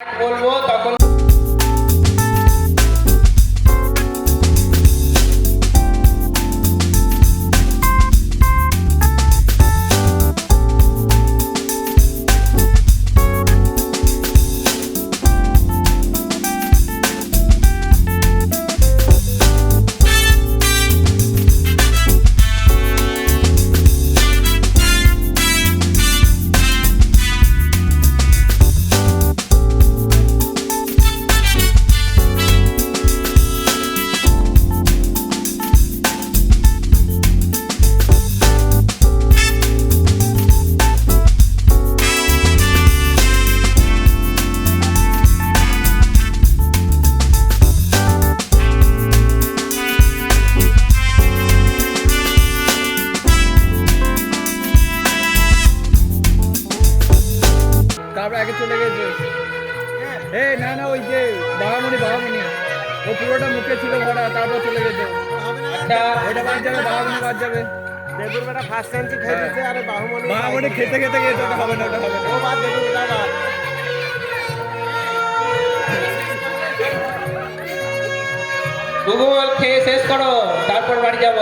বলব তখন এই না না ওই যে বাঘামণি বাঘামণি। ও পুরোটা মুখে ছিল ভরা তারপর চলে গেছে। একটা ওইটা বাদ যাবে বাঘামণি বাদ যাবে। দেবুর বেটা ফার্স্ট টাইম খেয়ে আরে বাহুমণি বাঘামণি খেতে খেতে গেছে ওটা হবে না ওটা হবে ও বাদ দেবুর বেটা বাদ গুগল খেয়ে শেষ করো তারপর বাড়ি যাব।